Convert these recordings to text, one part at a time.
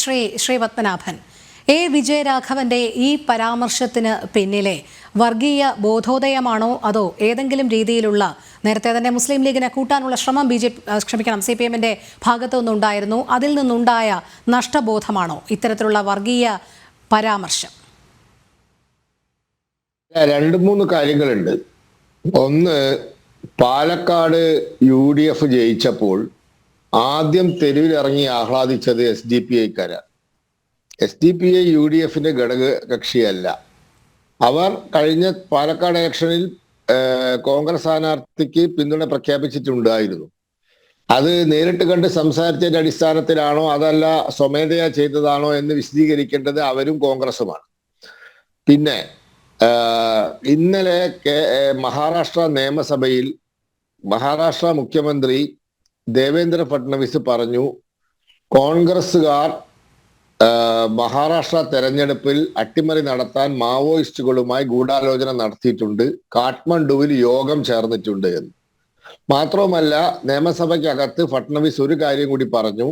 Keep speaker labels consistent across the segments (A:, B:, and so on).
A: Shri Sreepadmanabhan. A. വിജയരാഘവന്റെ ഈ പരാമർശത്തിന് പിന്നിലെ വർഗീയ ബോധോദയമാണോ അതോ ഏതെങ്കിലും രീതിയിലുള്ള നേരത്തെ തന്നെ മുസ്ലിം ലീഗിനെ കൂട്ടാനുള്ള ശ്രമം ബി ജെ ക്ഷമിക്കണം സി പി എമ്മിന്റെ ഭാഗത്തു നിന്നുണ്ടായിരുന്നു. അതിൽ നിന്നുണ്ടായ നഷ്ടബോധമാണോ ഇത്തരത്തിലുള്ള വർഗീയ പരാമർശം?
B: രണ്ട് മൂന്ന് കാര്യങ്ങളുണ്ട്. ഒന്ന് പാലക്കാട് യു ഡി എഫ് ജയിച്ചപ്പോൾ ആദ്യം തെരുവിലിറങ്ങി ആഹ്ലാദിച്ചത് S D P ഐക്കാരാണ് S D P I U D എഫിന്റെ ഘടക കക്ഷിയല്ല. അവർ കഴിഞ്ഞ പാലക്കാട് ഇലക്ഷനിൽ കോൺഗ്രസ് സ്ഥാനാർത്ഥിക്ക് പിന്തുണ പ്രഖ്യാപിച്ചിട്ടുണ്ടായിരുന്നു. അത് നേരിട്ട് കണ്ട് സംസാരിച്ചതിന്റെ അടിസ്ഥാനത്തിലാണോ അതല്ല സ്വമേധയാ ചെയ്തതാണോ എന്ന് വിശദീകരിക്കേണ്ടത് അവരും കോൺഗ്രസുമാണ്. പിന്നെ ഇന്നലെ മഹാരാഷ്ട്ര നിയമസഭയിൽ മഹാരാഷ്ട്ര മുഖ്യമന്ത്രി ദേവേന്ദ്ര ഫട്നവിസ് പറഞ്ഞു കോൺഗ്രസ്സുകാർ മഹാരാഷ്ട്ര തെരഞ്ഞെടുപ്പിൽ അട്ടിമറി നടത്താൻ മാവോയിസ്റ്റുകളുമായി ഗൂഢാലോചന നടത്തിയിട്ടുണ്ട്. കാഠ്മണ്ഡുവിൽ യോഗം ചേർന്നിട്ടുണ്ട് എന്ന്. മാത്രവുമല്ല നിയമസഭയ്ക്കകത്ത് ഫട്നവിസ് ഒരു കാര്യം കൂടി പറഞ്ഞു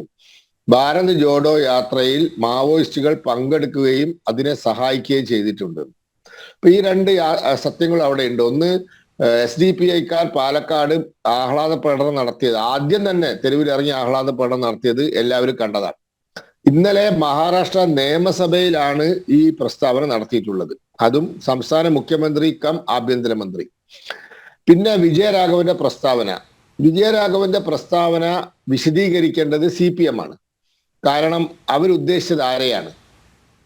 B: ഭാരത് ജോഡോ യാത്രയിൽ മാവോയിസ്റ്റുകൾ പങ്കെടുക്കുകയും അതിനെ സഹായിക്കുകയും ചെയ്തിട്ടുണ്ട്. അപ്പൊ ഈ രണ്ട് സത്യങ്ങൾ അവിടെ ഉണ്ട്. ഒന്ന് എസ് ഡി പി ഐക്കാർ പാലക്കാട് ആഹ്ലാദ പ്രകടനം നടത്തിയത്. ആദ്യം തന്നെ തെരുവിലിറങ്ങി ആഹ്ലാദ പ്രകടനം നടത്തിയത് എല്ലാവരും കണ്ടതാണ്. ഇന്നലെ മഹാരാഷ്ട്ര നിയമസഭയിലാണ് ഈ പ്രസ്താവന നടത്തിയിട്ടുള്ളത്. അതും സംസ്ഥാന മുഖ്യമന്ത്രി കം ആഭ്യന്തരമന്ത്രി. പിന്നെ വിജയരാഘവന്റെ പ്രസ്താവന. വിജയരാഘവന്റെ പ്രസ്താവന വിശദീകരിക്കേണ്ടത് സി പി എം ആണ്. കാരണം അവരുദ്ദേശിച്ചത് ആരെയാണ്?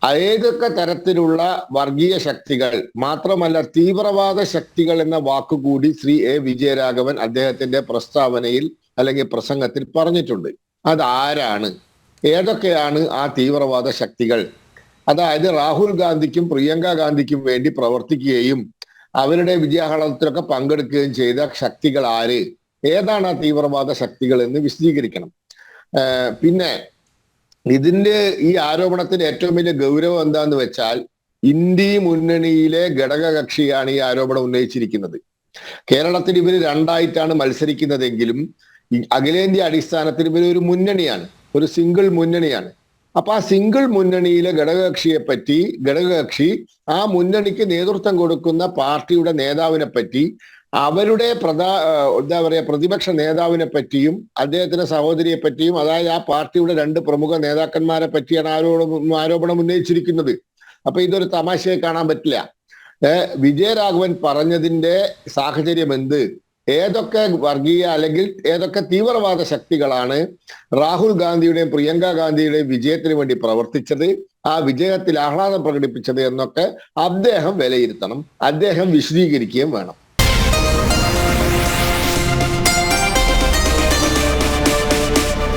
B: ഏതൊക്കെ തരത്തിലുള്ള വർഗീയ ശക്തികൾ മാത്രമല്ല തീവ്രവാദ ശക്തികൾ എന്ന വാക്കുകൂടി ശ്രീ എ വിജയരാഘവൻ അദ്ദേഹത്തിന്റെ പ്രസ്താവനയിൽ അല്ലെങ്കിൽ പ്രസംഗത്തിൽ പറഞ്ഞിട്ടുണ്ട്. അതാരാണ്? ഏതൊക്കെയാണ് ആ തീവ്രവാദ ശക്തികൾ? അതായത് രാഹുൽ ഗാന്ധിക്കും പ്രിയങ്ക ഗാന്ധിക്കും വേണ്ടി പ്രവർത്തിക്കുകയും അവരുടെ വിജയാഹ്ലാദത്തിലൊക്കെ പങ്കെടുക്കുകയും ചെയ്ത ശക്തികൾ ആര്? ഏതാണ് ആ തീവ്രവാദ ശക്തികൾ എന്ന് വിശദീകരിക്കണം. പിന്നെ ഇതിന്റെ ഈ ആരോപണത്തിന്റെ ഏറ്റവും വലിയ ഗൗരവം എന്താന്ന് വെച്ചാൽ ഇന്ത്യ മുന്നണിയിലെ ഘടകകക്ഷിയാണ് ഈ ആരോപണം ഉന്നയിച്ചിരിക്കുന്നത്. കേരളത്തിൽ ഇവർ രണ്ടായിട്ടാണ് മത്സരിക്കുന്നതെങ്കിലും അഖിലേന്ത്യാ അടിസ്ഥാനത്തിൽ ഇവർ ഒരു മുന്നണിയാണ് ഒരു സിംഗിൾ മുന്നണിയാണ്. അപ്പൊ ആ സിംഗിൾ മുന്നണിയിലെ ഘടകകക്ഷിയെ പറ്റി ഘടകകക്ഷി ആ മുന്നണിക്ക് നേതൃത്വം കൊടുക്കുന്ന പാർട്ടിയുടെ നേതാവിനെ പറ്റി അവരുടെ പ്രധാ എന്താ പറയുക പ്രതിപക്ഷ നേതാവിനെ പറ്റിയും അദ്ദേഹത്തിന്റെ സഹോദരിയെ പറ്റിയും അതായത് ആ പാർട്ടിയുടെ രണ്ട് പ്രമുഖ നേതാക്കന്മാരെ പറ്റിയാണ് ആരോപണം ആരോപണം ഉന്നയിച്ചിരിക്കുന്നത്. അപ്പൊ ഇതൊരു തമാശയെ കാണാൻ പറ്റില്ല. വിജയരാഘവൻ പറഞ്ഞതിന്റെ സാഹചര്യം എന്ത് ഏതൊക്കെ വർഗീയ അല്ലെങ്കിൽ ഏതൊക്കെ തീവ്രവാദ ശക്തികളാണ് രാഹുൽ ഗാന്ധിയുടെയും പ്രിയങ്ക ഗാന്ധിയുടെയും വിജയത്തിന് വേണ്ടി പ്രവർത്തിച്ചത്? ആ വിജയത്തിൽ ആഹ്ലാദം പ്രകടിപ്പിച്ചത് എന്നൊക്കെ അദ്ദേഹം വിലയിരുത്തണം. അദ്ദേഹം വിശദീകരിക്കുകയും വേണം.